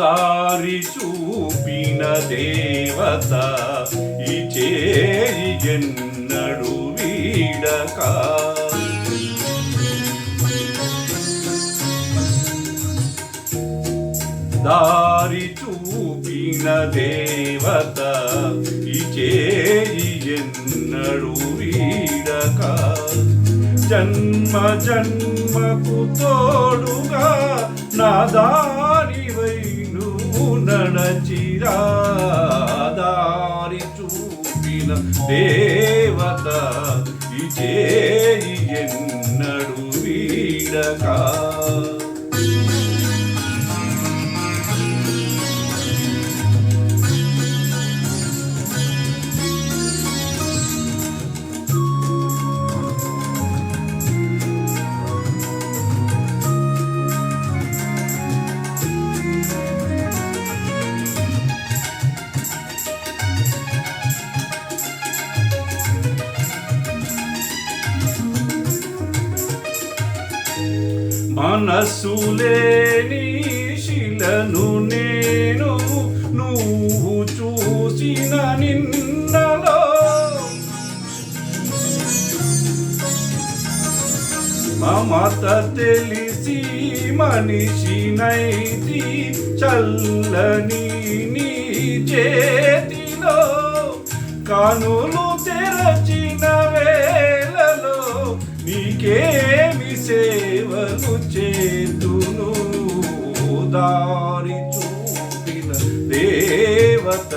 దారి చూపిన దేవత ఈ చేయి ఎన్నడు వీడక. దారి చూపిన దేవత ఈ చేయి ఎన్నడు వీడక. జన్మ జన్మకు తోడుగా నాదా చిరాదారి చూపిన దేవత ఈ ఎన్నడు వీడకా. మనస్సు లేని శిలను నేను నువ్వు చూసిన నిన్నలో. మమత తెలిసి మనిషినైతి చల్లని నీ చేతిలో. కనులు తెరచిన దారి చూపిన దేవత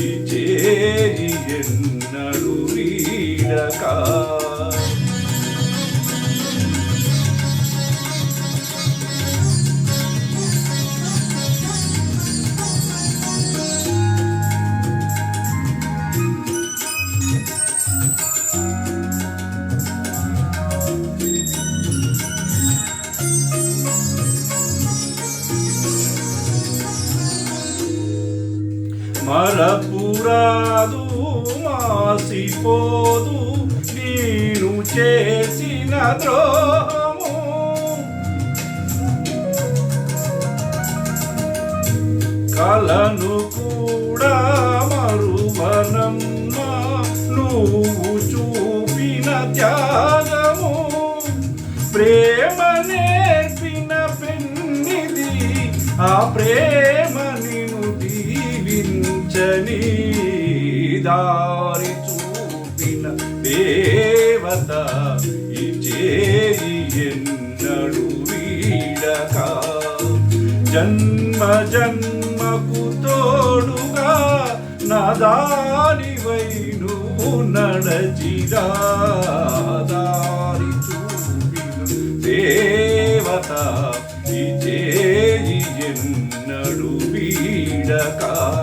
ఈ చేయి ఎన్నడు వీడక thank మరపురాదు మాసిపోదు. నేను చేసిన ద్రోహము. కలను కూడా మరువనమ్మా నువ్వు చూపిన త్యాగము. ప్రేమ నేర్పిన పెన్నిది ఆ ప్రేమ దారి చూపిన దేవత ఈ చేయి ఎన్నడు వీడక. జన్మ జన్మకు తోడుగా నా దారివై నువ్వు నడచిరా. దారి చూపిన దేవత ఈ చేయి ఎన్నడు వీడకా.